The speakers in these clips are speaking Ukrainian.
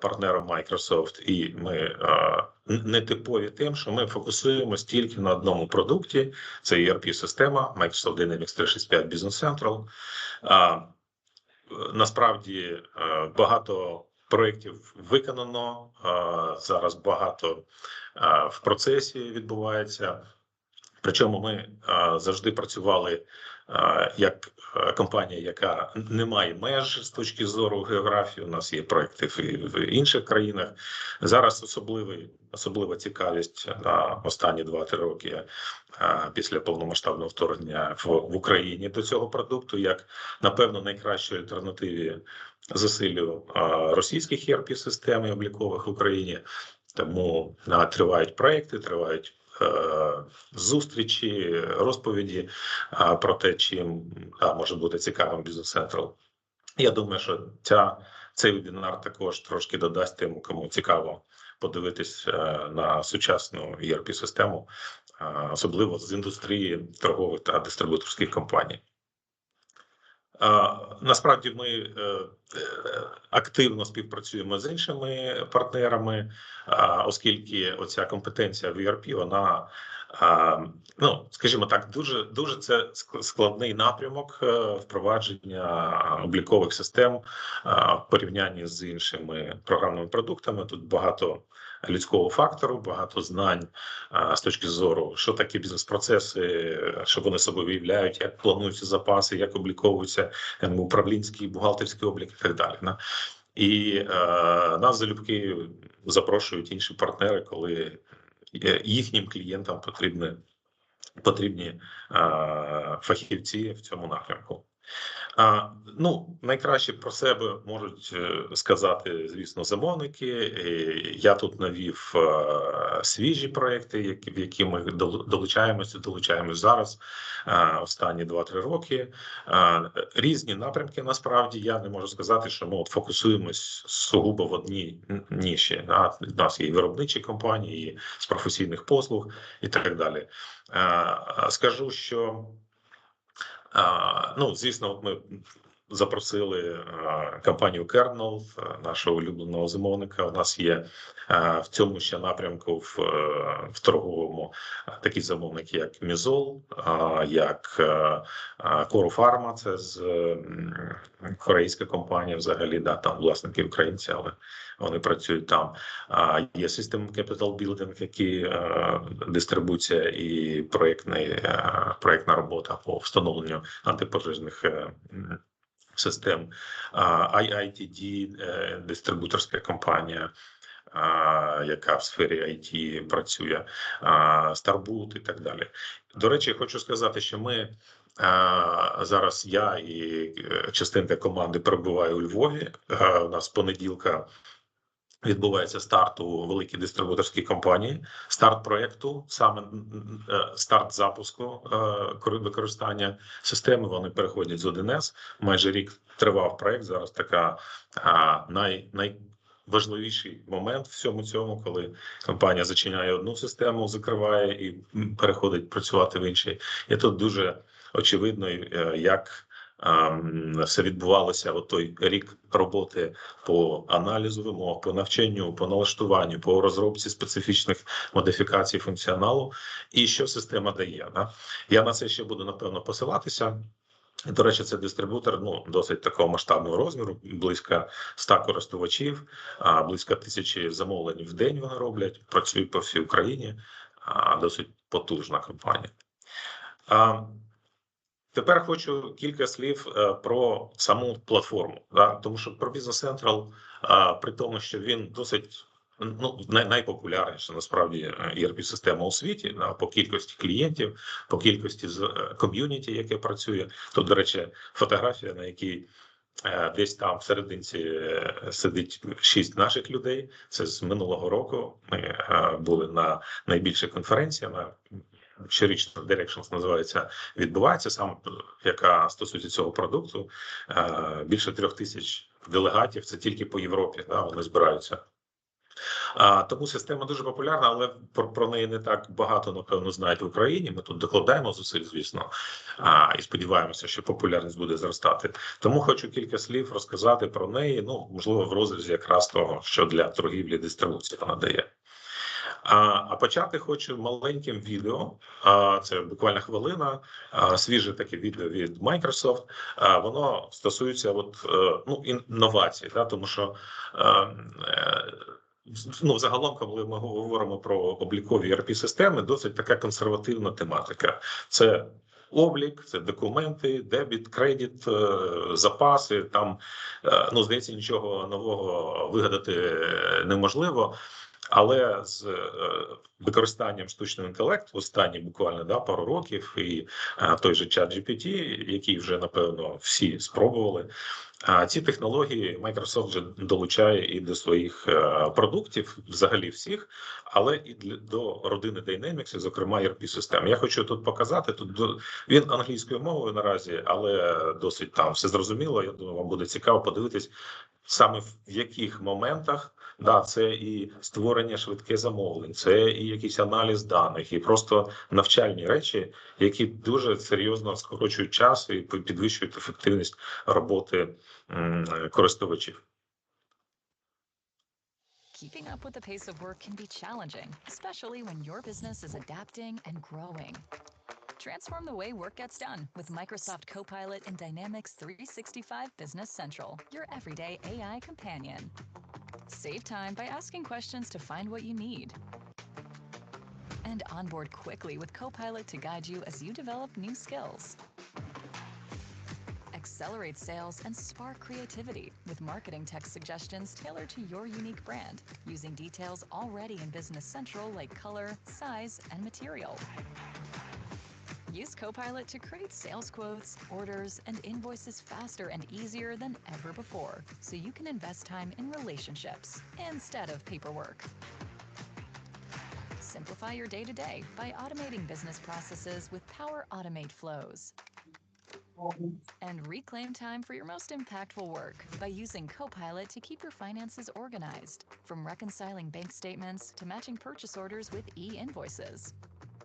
партнером Microsoft, і ми е, не типові тим, що ми фокусуємось тільки на одному продукті: це ERP-система Microsoft Dynamics 365 Business Central. А, Насправді е, багато проєктів виконано е, зараз. Багато е, в процесі відбувається. Причому ми е, завжди працювали е, як компанія, яка не має меж з точки зору географії. У нас є проекти в, інших країнах. Зараз особливий особлива цікавість на останні 2-3 роки після повномасштабного вторгнення в, Україні до цього продукту, як напевно найкращої альтернативі засилю російських erp систем і облікових в Україні. Тому тривають проекти, тривають зустрічі, розповіді е, про те, чим да, може бути цікавим бізнес Central. Я думаю, що ця цей вебінар також трошки додасть тим, кому цікаво подивитись е, на сучасну erp систему е, особливо з індустрії торгових та дистрибуторських компаній. Насправді ми е, е, активно співпрацюємо з іншими партнерами, оскільки оця компетенція в ERP, вона ну скажімо так, дуже дуже це складний напрямок е, впровадження облікових систем в порівнянні з іншими програмними продуктами. Тут багато людського фактору, багато знань з точки зору, що такі бізнес-процеси, що вони собою виявляють, як плануються запаси, як обліковуються е, управлінський, бухгалтерський облік і так далі. да. І е, нас залюбки запрошують інші партнери, коли е, їхнім клієнтам потрібні, потрібні фахівці в цьому напрямку. А, ну, найкраще про себе можуть е, сказати, звісно, замовники. Е, Я тут навів е, свіжі проекти, в які ми дол- долучаємося, долучаємось зараз останні 2-3 роки. Різні напрямки. Насправді я не можу сказати, що ми от фокусуємось сугубо в одній ніші. У нас є і виробничі компанії, і з професійних послуг і так далі. Скажу, що Ну, звісно, ми запросили компанію Kernel, нашого улюбленого замовника. У нас є в цьому ще напрямку в, е, в торговому такі замовники, як Мізол, як е, а, Коро Фарма, це з корейська компанія, взагалі, да, там власники українці, але вони працюють там. Є System Capital Building, які е, дистрибуція і е, проєктна робота по встановленню антипожежних е, систем. IITD, е, дистрибуторська компанія. Яка в сфері IT працює, Starboot і так далі. До речі, хочу сказати, що ми зараз я і е, частинка команди перебуває у Львові. У нас понеділка відбувається старт у великій дистрибуторській компанії. Старт проекту, саме е, старт запуску е, використання системи. Вони переходять з 1С. Майже рік тривав проект. Зараз така най, найважливіший момент в всьому цьому, коли компанія зачиняє одну систему, закриває і переходить працювати в іншій. І тут дуже очевидно, е, як. Все відбувалося от той рік роботи по аналізу вимог, по навчанню, по налаштуванню, по розробці специфічних модифікацій функціоналу, і що система дає. Да? Я на це ще буду напевно посилатися. До речі, це дистрибутор ну досить такого масштабного розміру, близько 100 користувачів, а близько тисячі замовлень в день вони роблять, працюють по всій Україні. А, досить потужна компанія. Тепер хочу кілька слів е, про саму платформу, тому що про Business Central, при тому, що він досить ну найпопулярніша насправді erp система у світі по кількості клієнтів, по кількості е, ком'юніті, яке працює. Тут, до речі, фотографія, на якій е, десь там всерединці е, сидить шість наших людей. Це з минулого року. Ми е, були на найбільшій конференції на щорічно Directions називається відбувається саме яка стосується цього продукту. Е, Більше трьох тисяч делегатів. Це тільки по Європі. Да, вони збираються А, тому система дуже популярна, але про, про неї не так багато напевно знають в Україні. Ми тут докладаємо зусиль, звісно, а, і сподіваємося, що популярність буде зростати. Тому хочу кілька слів розказати про неї. Ну можливо, в розрізі якраз того, що для торгівлі дистрибуції вона дає. А почати хочу маленьким відео. А це буквально хвилина. Свіже таке відео від Microsoft. Воно стосується от е, ну інновацій, да, тому що. е, е, Ну, загалом, коли ми говоримо про облікові ERP системи, досить така консервативна тематика. Це облік, це документи, дебіт, кредит, запаси. Там ну здається, нічого нового вигадати неможливо. Але з е, використанням штучного інтелекту останні буквально да пару років, і е, той же чат GPT, який вже напевно всі спробували. Ці технології Microsoft вже долучає і до своїх е, продуктів, взагалі всіх, але і до родини Dynamics, зокрема ERP систем. Я хочу тут показати. Тут він англійською мовою наразі, але досить там все зрозуміло. Я думаю, вам буде цікаво подивитись саме в яких моментах. Да, це і створення швидке замовлень, це і якийсь аналіз даних, і просто навчальні речі, які дуже серйозно скорочують час і підвищують ефективність роботи користувачів. Keeping up with the pace of work can be challenging, especially when your business is adapting and growing. Transform the way work gets done with Microsoft Copilot and Dynamics 365 Business Central, your everyday AI companion. Save time by asking questions to find what you need. And onboard quickly with Copilot to guide you as you develop new skills. Accelerate sales and spark creativity with marketing text suggestions tailored to your unique brand, using details already in Business Central like color, size, and material. Use Copilot to create sales quotes, orders, and invoices faster and easier than ever before, so you can invest time in relationships instead of paperwork. Simplify your day to day by automating business processes with Power Automate flows. And reclaim time for your most impactful work by using Copilot to keep your finances organized, from reconciling bank statements to matching purchase orders with e invoices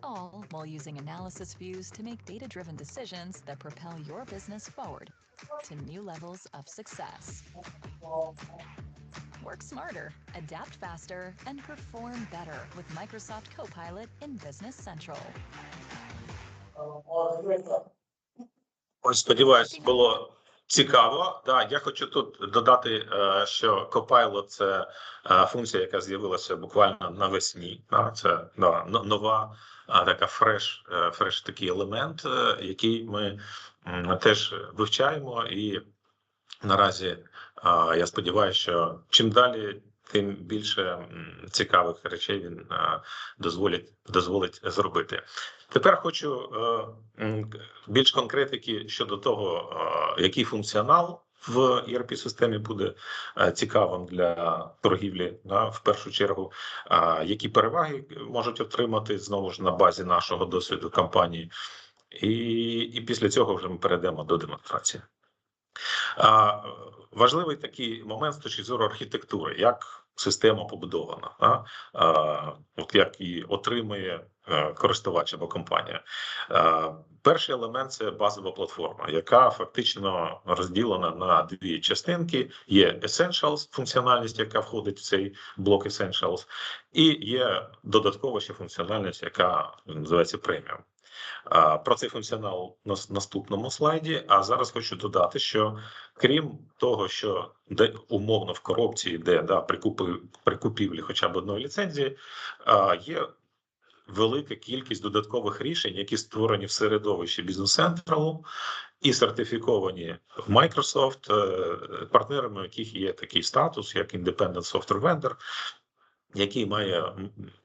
all while using analysis views to make data driven decisions that propel your business forward to new levels of success. Work smarter, adapt faster, and perform better with Microsoft Copilot in Business Central. Ось сподіваюсь, було цікаво. Да, я хочу тут додати, е, що Copilot – це е, функція, яка з'явилася буквально навесні. Це да, нова така фреш, е, фреш такий елемент, е, який ми теж вивчаємо, і наразі я сподіваюся, що чим далі. Тим більше цікавих речей він дозволить дозволить зробити. Тепер хочу е, більш конкретики щодо того, е, який функціонал в erp системі буде е, цікавим для торгівлі. Да, в першу чергу, а які переваги можуть отримати знову ж на базі нашого досвіду компанії, і, і після цього вже ми перейдемо до демонстрації. А, важливий такий момент з точки зору архітектури, як система побудована, а, а, от як її отримує е, користувач або компанія. Перший елемент це базова платформа, яка фактично розділена на дві частинки: є Essentials, функціональність, яка входить в цей блок Essentials, і є додаткова ще функціональність, яка називається. А, Про цей функціонал на наступному слайді. А зараз хочу додати, що крім того, що де умовно в коробці йде да, при, купівлі хоча б одної ліцензії, є велика кількість додаткових рішень, які створені в середовищі бізнес централу і сертифіковані в Microsoft, е, партнерами яких є такий статус, як Independent Software Vendor, який має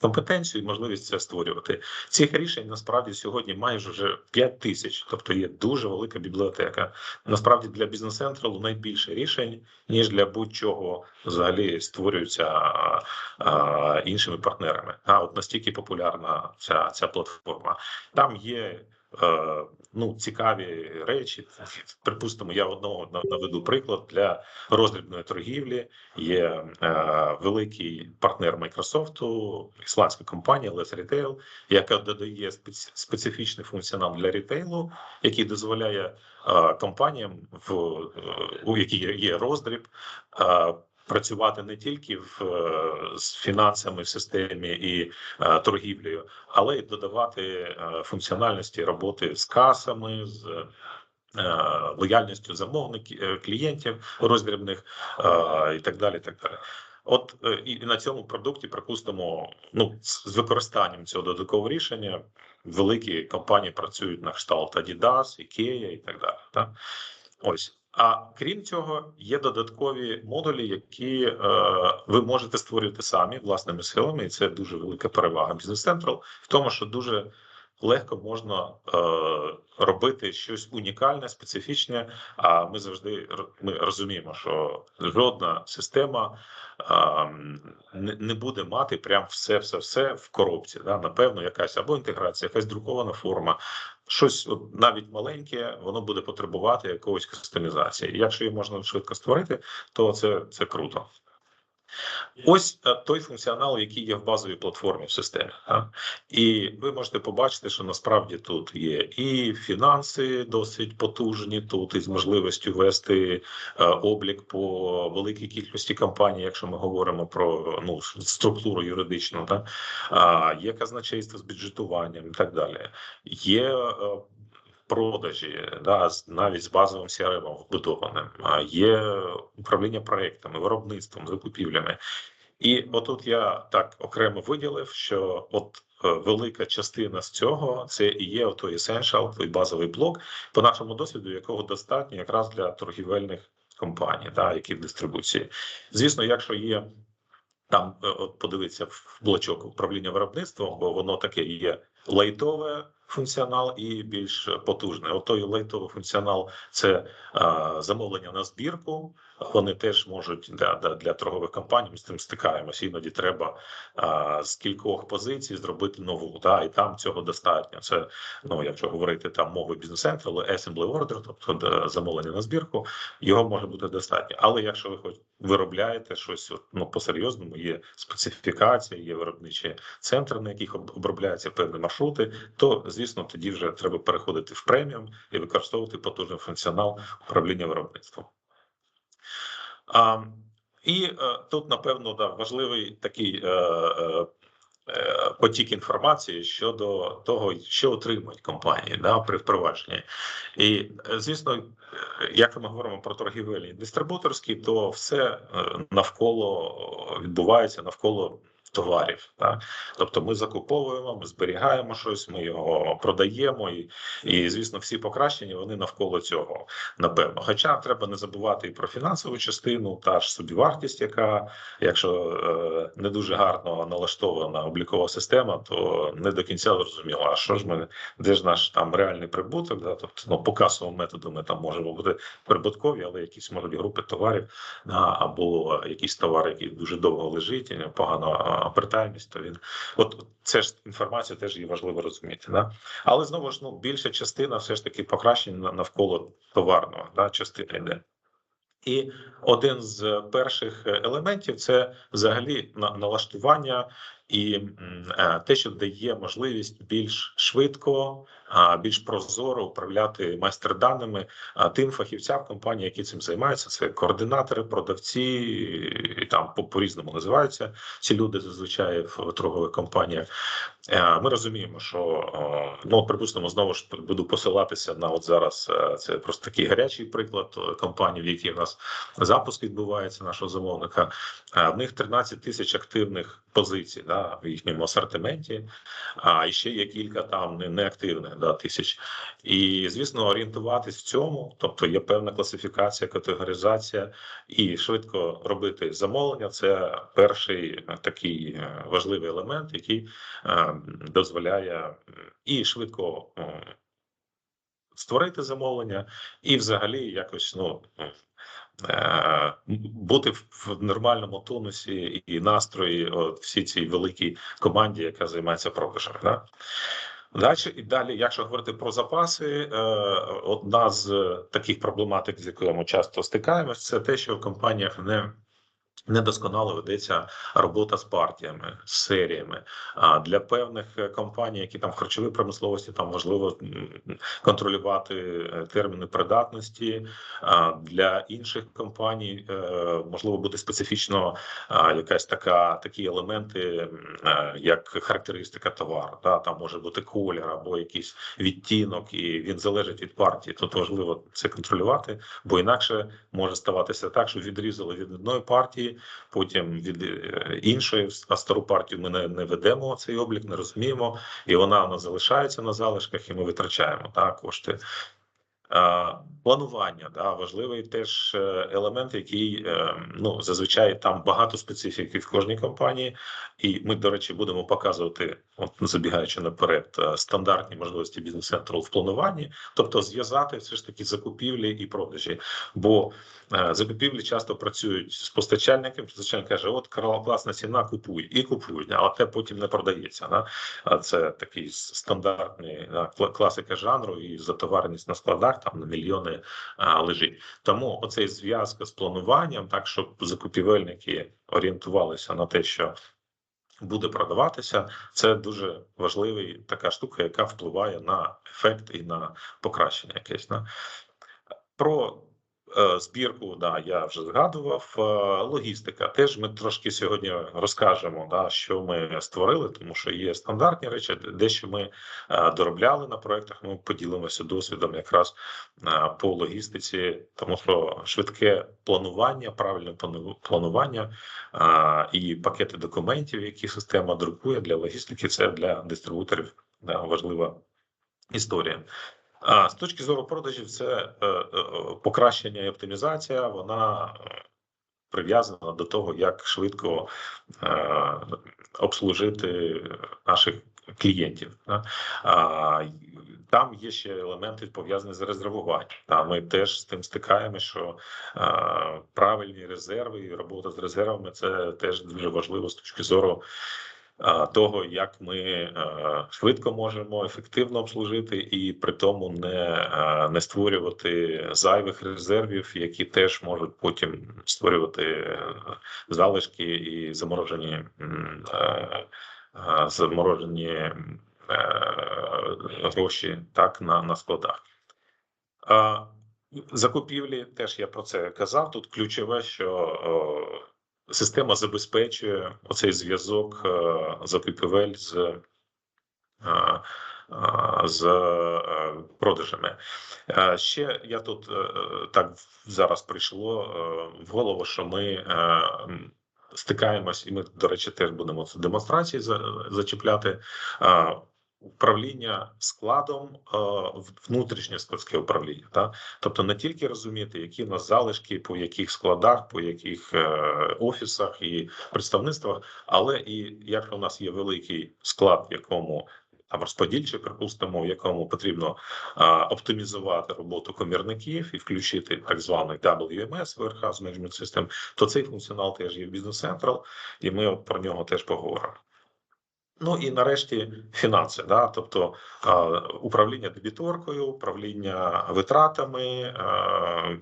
компетенцію і можливість це створювати. Цих рішень насправді сьогодні майже вже 5 тисяч, тобто є дуже велика бібліотека. Насправді для бізнес централу найбільше рішень, ніж для будь-чого взагалі створюються а, а, іншими партнерами. А от настільки популярна ця, ця платформа. Там є ну, цікаві речі. Припустимо, я одного наведу приклад для роздрібної торгівлі. Є е, великий партнер Майкрософту, ісландська компанія Let's Retail, яка додає спец- специфічний функціонал для рітейлу, який дозволяє е, компаніям, в е, у які є- є роздріб. Працювати не тільки в е, з фінансами в системі і е, торгівлею, але й додавати е, функціональності роботи з касами, з лояльністю замовників клієнтів роздрібних і так далі. Так далі. От і на цьому продукті, припустимо, ну з використанням цього додаткового рішення великі компанії працюють на кшталт Adidas, Ikea і так далі. Так? Ось. А крім цього, є додаткові модулі, які е, ви можете створювати самі власними силами, і це дуже велика перевага Business Central в тому, що дуже легко можна е, робити щось унікальне, специфічне. А ми завжди ми розуміємо, що жодна система е, не, буде мати прям все, все, все в коробці. Да? Напевно, якась або інтеграція, якась друкована форма. Щось от, навіть маленьке, воно буде потребувати якогось кастомізації. Якщо її можна швидко створити, то це, це круто. Ось е, той функціонал, який є в базовій платформі в системі. І ви можете побачити, що насправді тут є і фінанси досить потужні, тут із можливістю вести е, облік по великій кількості компаній, якщо ми говоримо про ну структуру юридичну, да? є казначейство з бюджетуванням і так далі. Є е, продажі, да, навіть з базовим CRM вбудованим, є управління проектами, виробництвом, закупівлями. І отут я так окремо виділив, що от е, велика частина з цього це і є той essential, той базовий блок, по нашому досвіду, якого достатньо якраз для торгівельних компаній, да, які в дистрибуції. Звісно, якщо є там, е, от подивитися в блочок управління виробництвом, бо воно таке є лайтове функціонал і більш потужний. От той лайтовий функціонал це а, замовлення на збірку. Вони теж можуть для, для, для торгових компаній ми з цим стикаємося. Іноді треба а, з кількох позицій зробити нову. Да, і там цього достатньо. Це ну, якщо говорити там мовою бізнес-центру, assembly order, тобто замовлення на збірку, його може бути достатньо. Але якщо ви хоч виробляєте щось ну, по-серйозному, є специфікація, є виробничі центри, на яких обробляються певні маршрути, то звісно тоді вже треба переходити в преміум і використовувати потужний функціонал управління виробництвом. А, і е, тут, напевно, да, важливий такий е, е, е, потік інформації щодо того, що отримують компанії да, при впровадженні. І, е, звісно, як ми говоримо про торгівельні дистрибуторські, то все навколо відбувається навколо товарів. Так? Тобто ми закуповуємо, ми зберігаємо щось, ми його продаємо, і, і звісно, всі покращення вони навколо цього, напевно. Хоча треба не забувати і про фінансову частину, та ж собівартість, яка, якщо е, не дуже гарно налаштована облікова система, то не до кінця зрозуміло, а що ж ми, де ж наш там реальний прибуток? Да? Тобто ну, по касовому методу ми там можемо бути прибуткові, але якісь можуть групи товарів да, або якийсь товар, який дуже довго лежить, і погано обертаємість, то він от це ж інформація теж її важливо розуміти. Да? Але знову ж ну більша частина все ж таки покращень навколо товарного да, частини йде. І один з перших елементів це взагалі на- налаштування і е, те, що дає можливість більш швидко, більш прозоро управляти майстер-даними тим фахівцям компанії, які цим займаються. Це координатори, продавці, там по, по різному називаються ці люди зазвичай в торгових компаніях. Е, Ми розуміємо, що ну, припустимо, знову ж буду посилатися на от зараз. е, Це просто такий гарячий приклад компанії, в якій в нас запуск відбувається нашого замовника. В них 13 тисяч активних позицій да, в їхньому асортименті, а і ще є кілька там неактивних да, тисяч. І звісно, орієнтуватись в цьому, тобто є певна класифікація, категоризація, і швидко робити замовлення. Це перший е, такий е, важливий елемент, який е, дозволяє і швидко створити замовлення, і взагалі якось ну. Е, Бути в нормальному тонусі і настрої от, всій цій великій команді, яка займається продажами. Да? Далі, і далі, якщо говорити про запаси, е, одна з таких проблематик, з якою ми часто стикаємося, це те, що в компаніях не недосконало ведеться робота з партіями, з серіями. А для певних е, компаній, які там в харчовій промисловості, там важливо м, контролювати е, терміни придатності. А для інших компаній е, можливо буде специфічно якась така такі елементи, як характеристика товару. Да? Там може бути колір або якийсь відтінок, і він залежить від партії. Тут важливо це контролювати, бо інакше може ставатися так, що відрізали від одної партії, потім від е, іншої, а стару партію ми не, не ведемо цей облік, не розуміємо, і вона нас залишається на залишках, і ми витрачаємо так, кошти. Планування да важливий теж е, елемент, який е, ну зазвичай там багато специфіки в кожній компанії, і ми, до речі, будемо показувати, от забігаючи наперед, е, стандартні можливості бізнес-центру в плануванні, тобто зв'язати все ж таки закупівлі і продажі. Бо закупівлі часто працюють з постачальником. Постачальник каже: От класна ціна, купуй і купують, але те потім не продається. Да? Це такий стандартний да, класика жанру, і затовареність на складах там на мільйони а, лежить. Тому оцей зв'язок з плануванням, так щоб закупівельники орієнтувалися на те, що буде продаватися, це дуже важлива така штука, яка впливає на ефект і на покращення якесь. Про е, збірку, да, я вже згадував. Е, Логістика. Теж ми трошки сьогодні розкажемо, да, що ми створили, тому що є стандартні речі, дещо ми е, доробляли на проектах. Ми поділимося досвідом якраз е, по логістиці, тому що швидке планування, правильне планування е, і пакети документів, які система друкує для логістики, це для дистрибуторів да, важлива історія. З точки зору продажів, це е, е, покращення і оптимізація. Вона е, прив'язана до того, як швидко обслужити наших клієнтів. там є ще елементи пов'язані з резервуванням. Та ми теж з тим стикаємося, що правильні резерви і робота з резервами це теж дуже важливо з точки зору того, як ми е, швидко можемо ефективно обслужити, і при тому не, е, не створювати зайвих резервів, які теж можуть потім створювати е, залишки і заморожені е, е, заморожені е, гроші так на, на складах. Закупівлі теж я про це казав. Тут ключове, що е, система забезпечує оцей зв'язок е, закупівель з, е, е, з е, продажами. Е, Ще я тут е, так зараз прийшло е, в голову, що ми е, стикаємось, і ми, до речі, теж будемо це демонстрації за- зачіпляти. Е, Управління складом, е, внутрішнє складське управління, та тобто не тільки розуміти, які в нас залишки, по яких складах, по яких е, офісах і представництвах, але і якщо у нас є великий склад, в якому там розподільчий, припустимо, в якому потрібно а, оптимізувати роботу комірників і включити так званий WMS, Warehouse Management System, то цей функціонал теж є в Business Central, і ми от про нього теж поговоримо. Ну і нарешті фінанси, да, тобто е, управління дебіторкою, управління витратами, е,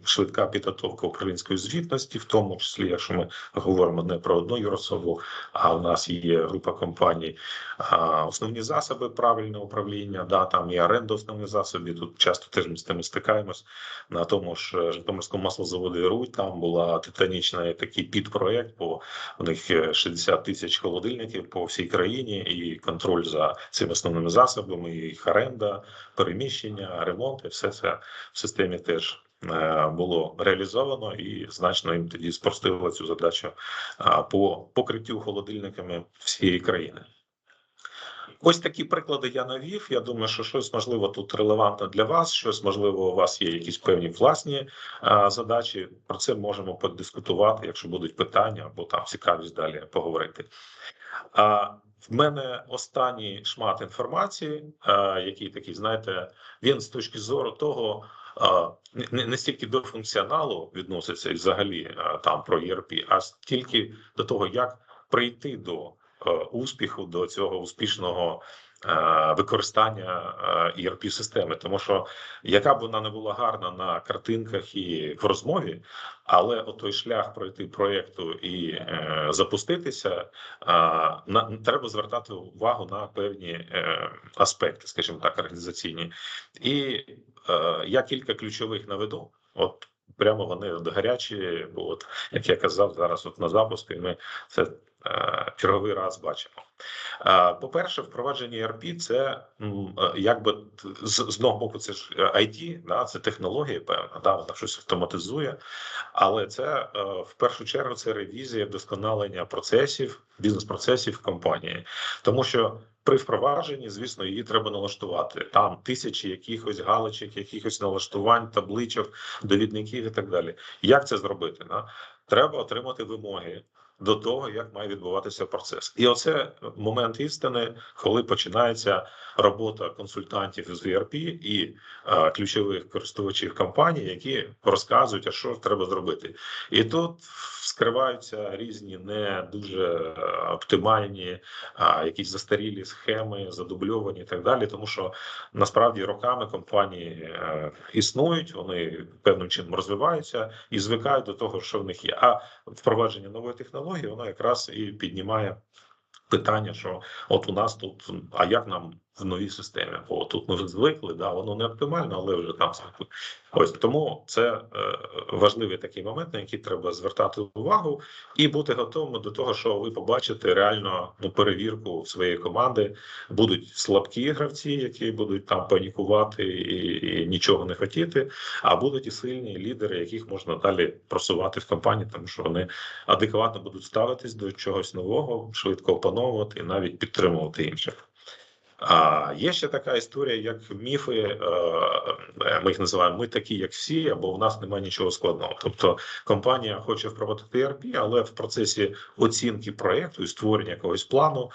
швидка підготовка управлінської звітності, в тому числі, якщо ми говоримо не про одну юрособу, а у нас є група компаній, е, основні засоби правильного управління, да, там і оренда основних засобів. Тут часто теж ми з тими стикаємось. На тому ж е, Житомирському маслозаводі Руть там була титанічна такий підпроект, бо у них е, 60 тисяч холодильників по всій країні, і контроль за цими основними засобами, їх оренда, переміщення, ремонт, і все це в системі теж. е, Було реалізовано і значно їм тоді спростило цю задачу по покриттю холодильниками всієї країни. Ось такі приклади я навів. Я думаю, що щось можливо тут релевантне для вас. Щось можливо, у вас є якісь певні власні а, задачі. Про це можемо подискутувати, якщо будуть питання або там цікавість далі поговорити. А в мене останній шмат інформації, який такий, знаєте, він з точки зору того. Не, не стільки до функціоналу відноситься і взагалі там про ERP, а стільки до того, як прийти до е, успіху, до цього успішного е, використання erp системи, тому що яка б вона не була гарна на картинках і в розмові, але отой шлях пройти проєкту і е, запуститися, е, на треба звертати увагу на певні е, аспекти, скажімо так, організаційні. І е, я кілька ключових наведу. От прямо вони гарячі. От як я казав, зараз от на запуску, ми це е, черговий раз бачимо. Е, По-перше, впровадження ERP – це е, якби з, з одного боку, це ж е, IT, да, це технологія, певна, да, вона щось автоматизує, але це е, в першу чергу це ревізія вдосконалення процесів, бізнес-процесів компанії, тому що. При впровадженні, звісно, її треба налаштувати. Там тисячі якихось галочок, якихось налаштувань, табличок, довідників і так далі. Як це зробити? Да? Треба отримати вимоги до того, як має відбуватися процес. І оце момент істини, коли починається робота консультантів з VRP і е, ключових користувачів компанії, які розказують, а що треба зробити. І тут скриваються різні не дуже оптимальні, а, якісь застарілі схеми, задубльовані і так далі. Тому що насправді роками компанії е, існують, вони певним чином розвиваються і звикають до того, що в них є. А впровадження нової технології воно якраз і піднімає питання, що от у нас тут, а як нам в новій системі? Бо тут ми вже звикли, да, воно не оптимально, але вже там звикли. Ось тому це е, важливий такий момент, на який треба звертати увагу, і бути готовими до того, що ви побачите реально ну, перевірку своєї команди. Будуть слабкі гравці, які будуть там панікувати і, і нічого не хотіти. А будуть і сильні лідери, яких можна далі просувати в компанії, тому що вони адекватно будуть ставитись до чогось нового, швидко опановувати і навіть підтримувати інших. А є ще така історія, як міфи. е, е, Ми їх називаємо ми такі, як всі, або в нас немає нічого складного. Тобто компанія хоче впровадити ERP, але в процесі оцінки проекту і створення якогось плану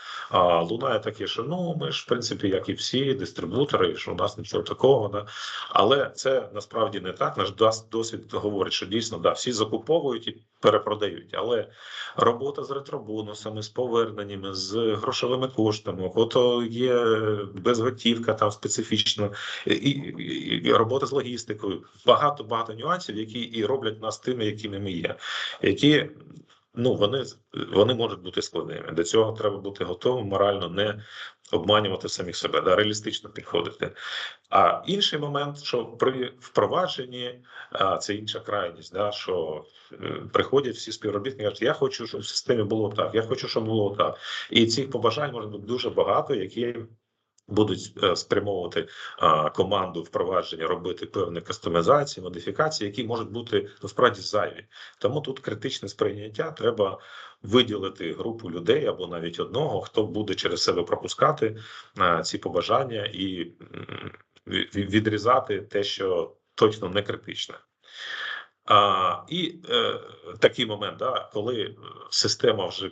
лунає таке, що ну ми ж в принципі, як і всі, дистрибутори, що у нас нічого такого. Да? Але це насправді не так. Наш дос- досвід говорить, що дійсно да, всі закуповують і перепродають, але робота з ретробонусами, з поверненнями, з грошовими коштами, ото є безготівка там специфічна, і, і, і робота з логістикою. Багато багато нюансів, які і роблять нас тими, якими ми є, які. Ну, вони вони можуть бути складними. До цього треба бути готовим морально не обманювати самих себе, да, реалістично підходити. А інший момент, що при впровадженні а, це інша крайність, да, що е, приходять всі співробітники, кажуть, я хочу, щоб в системі було так, я хочу, щоб було так. І цих побажань може бути дуже багато, які будуть е, спрямовувати команду впровадження, робити певні кастомізації, модифікації, які можуть бути насправді зайві. Тому тут критичне сприйняття треба виділити групу людей або навіть одного, хто буде через себе пропускати а, ці побажання і відрізати те, що точно не критичне. А, і е, такий момент, да, коли е, система вже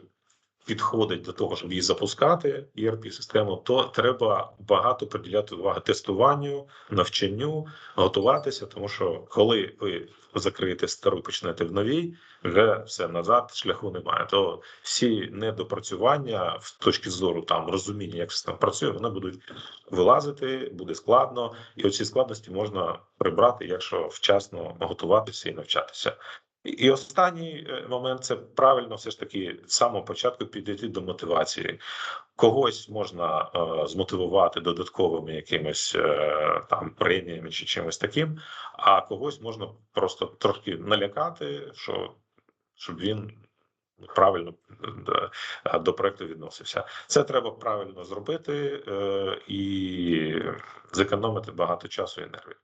підходить до того, щоб її запускати, erp систему то треба багато приділяти уваги тестуванню, навчанню, готуватися, тому що коли ви закриєте стару, почнете в новій, вже все назад шляху немає. То всі недопрацювання в точки зору там розуміння, як система працює, вони будуть вилазити, буде складно, і оці складності можна прибрати, якщо вчасно готуватися і навчатися. І- останній е, момент це правильно, все ж таки з самого початку підійти до мотивації. Когось можна е, змотивувати додатковими якимись е, там преміями чи чимось таким, а когось можна просто трошки налякати, що щоб він правильно до, до проекту відносився. Це треба правильно зробити е, і зекономити багато часу і нервів.